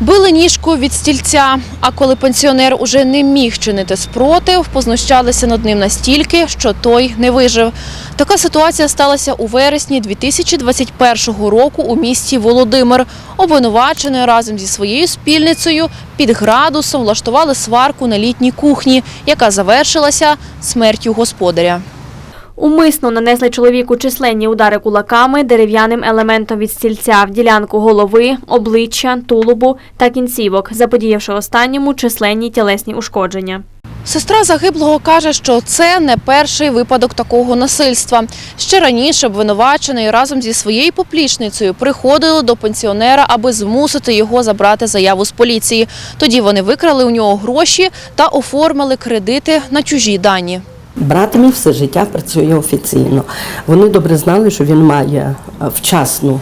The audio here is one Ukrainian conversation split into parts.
Били ніжку від стільця, а коли пенсіонер уже не міг чинити спротив, познущалися над ним настільки, що той не вижив. Така ситуація сталася у вересні 2021 року у місті Володимир. Обвинувачений разом зі своєю спільницею під градусом влаштували сварку на літній кухні, яка завершилася смертю господаря. Умисно нанесли чоловіку численні удари кулаками дерев'яним елементом від стільця в ділянку голови, обличчя, тулубу та кінцівок, заподіявши останньому численні тілесні ушкодження. Сестра загиблого каже, що це не перший випадок такого насильства. Ще раніше обвинувачений разом зі своєю поплічницею приходили до пенсіонера, аби змусити його забрати заяву з поліції. Тоді вони викрали у нього гроші та оформили кредити на чужі дані. Брат мій все життя працює офіційно. Вони добре знали, що він має е, вчасну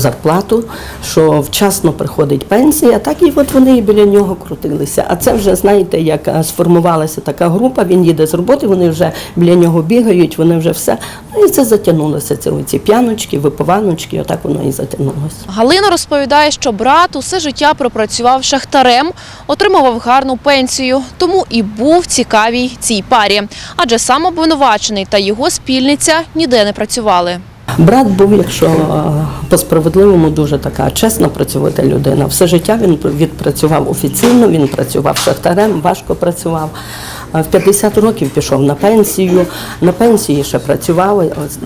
зарплату, що вчасно приходить пенсія, так і от вони і біля нього крутилися. А це вже, знаєте, як сформувалася така група, він їде з роботи, вони вже біля нього бігають, вони вже все. Ну і це затягнулося. Це оці п'яночки, випиваночки, отак воно і затягнулося. Галина розповідає, що брат усе життя пропрацював шахтарем, отримував гарну пенсію, тому і був цікавій цій парі. Адже сам обвинувачений та його спільниця ніде не працювали. Брат був, якщо е, по-справедливому, дуже така чесна працьовита людина. Все життя він відпрацював офіційно, він працював шахтарем, важко працював. Е, В 50 років пішов на пенсію. На пенсії ще працював.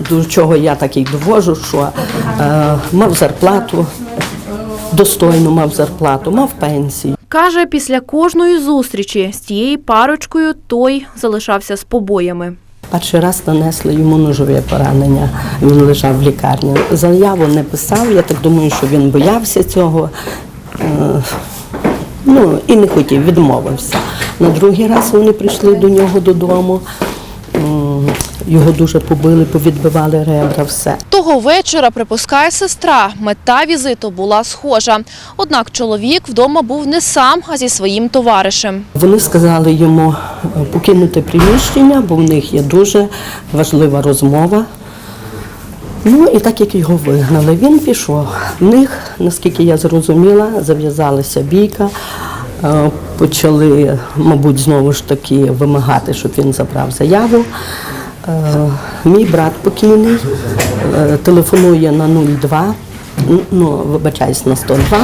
До чого я так і довожу, що е, мав зарплату, достойну мав зарплату, мав пенсію. Каже, після кожної зустрічі з тією парочкою той залишався з побоями. Перший раз нанесли йому ножове поранення. Він лежав в лікарні. Заяву не писав. Я так думаю, що він боявся цього. Е, Ну і не хотів, відмовився. На другий раз вони прийшли до нього додому. Його дуже побили, повідбивали ребра, все. Того вечора, припускає сестра, мета візиту була схожа. Однак чоловік вдома був не сам, а зі своїм товаришем. Вони сказали йому е, покинути приміщення, бо в них є дуже важлива розмова. Ну і так як його вигнали, він пішов. В них, наскільки я зрозуміла, зав'язалася бійка. Е, Почали, мабуть, знову ж таки вимагати, щоб він забрав заяву. Е, Мій брат покійний е, телефонує на 02, ну, вибачаюсь, на 102.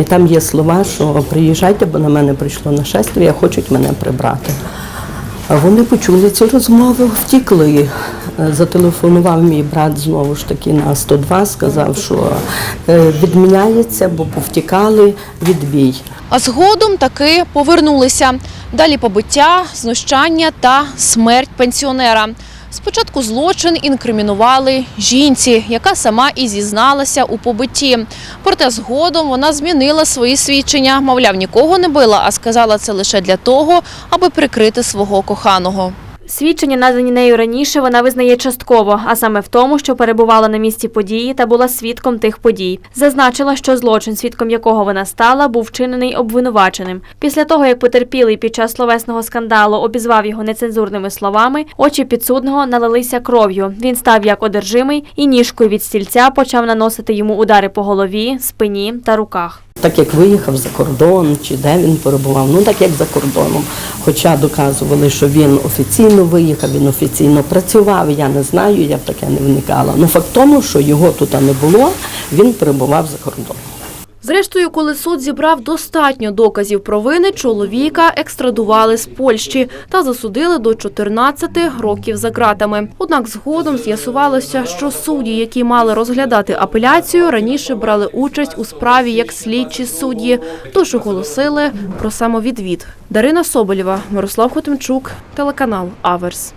І там є слова, що приїжджайте, бо на мене прийшло нашествие, хочуть мене прибрати. Вони почули цю розмову, втікли. Е, Зателефонував мій брат знову ж таки на 102, сказав, що відміняється, бо повтікали відбій. А згодом таки повернулися. Далі побиття, знущання та смерть пенсіонера. Спочатку злочин інкримінували жінці, яка сама і зізналася у побитті. Проте згодом вона змінила свої свідчення. Мовляв, нікого не била, а сказала це лише для того, аби прикрити свого коханого. Свідчення, надані нею раніше, вона визнає частково, а саме в тому, що перебувала на місці події та була свідком тих подій. Зазначила, що злочин, свідком якого вона стала, був вчинений обвинуваченим. Після того, як потерпілий під час словесного скандалу обізвав його нецензурними словами, очі підсудного налилися кров'ю. Він став як одержимий і ніжкою від стільця почав наносити йому удари по голові, спині та руках. Так як виїхав за кордон, чи де він перебував, ну так як за кордоном. Хоча доказували, що він офіційно виїхав, він офіційно працював, я не знаю, я в таке не вникала. Ну факт тому, що його тут не було, він перебував за кордоном. Зрештою, коли суд зібрав достатньо доказів провини, чоловіка екстрадували з Польщі та засудили до 14 років за ґратами. Однак згодом з'ясувалося, що судді, які мали розглядати апеляцію, раніше брали участь у справі як слідчі судді, тож оголосили про самовідвід. Дарина Соболєва, Мирослав Хотимчук, телеканал Аверс.